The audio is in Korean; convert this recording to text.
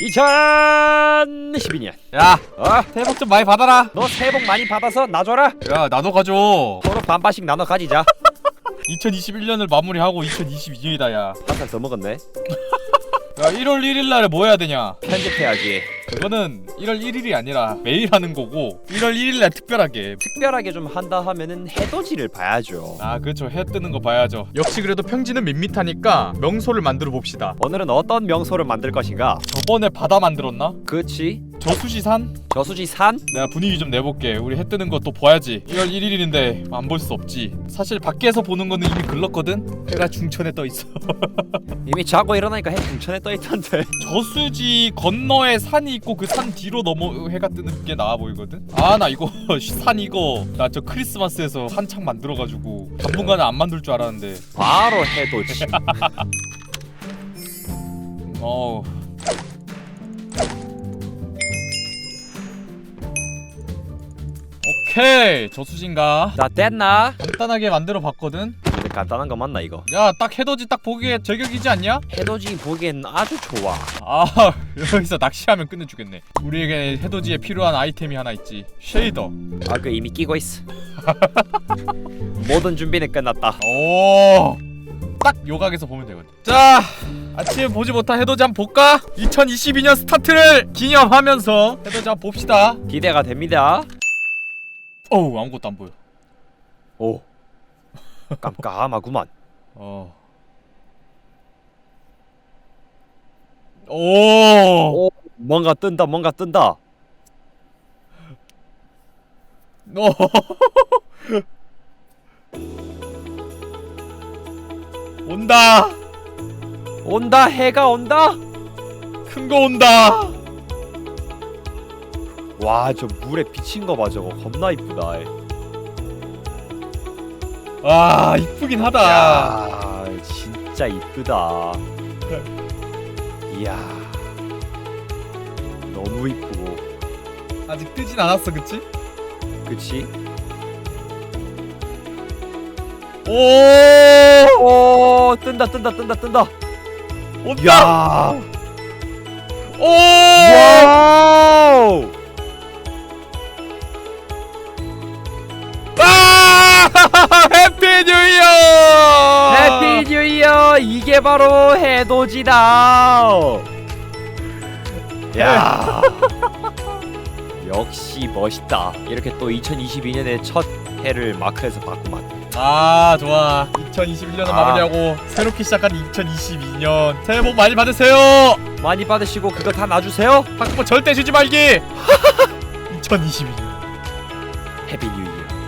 2012년. 야 어? 새해 복 좀 많이 받아라. 너 새해 복 많이 받아서 나 줘라. 야 나도 가져 서로 반반씩 나눠 가지자. 2021년을 마무리하고 2022년이다 야. 한 살 더 먹었네. 야 1월 1일 날에 뭐 해야 되냐? 편집해야지 그거는 1월 1일이 아니라 매일 하는 거고 1월 1일 날 특별하게. 특별하게 좀 한다 하면은 해돋이를 봐야죠. 아 그렇죠. 해 뜨는 거 봐야죠. 역시 그래도 평지는 밋밋하니까 명소를 만들어 봅시다. 오늘은 어떤 명소를 만들 것인가? 저번에 바다 만들었나? 그치 저수지산? 저수지 산? 내가 분위기 좀 내볼게 우리 해 뜨는 거 또 봐야지 1월 1일인데 안 볼 수 없지 사실 밖에서 보는 거는 이미 글렀거든 해가 중천에 떠 있어 이미 자고 일어나니까 해 중천에 떠있던데 저수지 건너에 산이 있고 그 산 뒤로 넘어 해가 뜨는 게 나아 보이거든. 아 나 이거 산 이거 나 저 크리스마스에서 한창 만들어가지고 당분간은 안 만들 줄 알았는데. 바로 해돋이 어. 오케이 저수지인가 나 됐나? 간단하게 만들어 봤거든. 근데 간단한 거 맞나 이거 야 딱 해돋이 딱 보기에 저격이지 않냐? 해돋이 보기엔 아주 좋아 아 여기서 낚시하면 끝내주겠네. 우리에게 해돋이에 필요한 아이템이 하나 있지. 쉐이더. 아 그 이미 끼고 있어 모든 준비는 끝났다 오. 딱 요각에서 보면 되거든. 자, 아침에 보지 못한 해돋이 한번 볼까? 2022년 스타트를 기념하면서 해돋이 한번 봅시다. 기대가 됩니다 어우 아무것도 안 보여. 오 깜깜하구만 어. 오. 오 뭔가 뜬다 뭔가 뜬다 오. 온다. 온다 해가 온다 큰 거 온다. 와 저 물에 비친 거 봐 저거 겁나 이쁘다 와 이쁘긴 하다. 야 진짜 이쁘다 이야 너무 이쁘고 아직 뜨진 않았어, 그치? 그치? 오. 오 뜬다 뜬다 뜬다 뜬다 온다. 야 오. 와 바로 해돋이다 야. 역시 멋있다. 이렇게 또 2022년의 첫 해를 마크해서 봤구만. 아 좋아. 2021년을 아. 마무리하고 새롭게 시작한 2022년. 새해 복 많이 받으세요. 많이 받으시고 그거 다 놔주세요. 한번 절대 주지 말기. 2022년. 해피 뉴 이어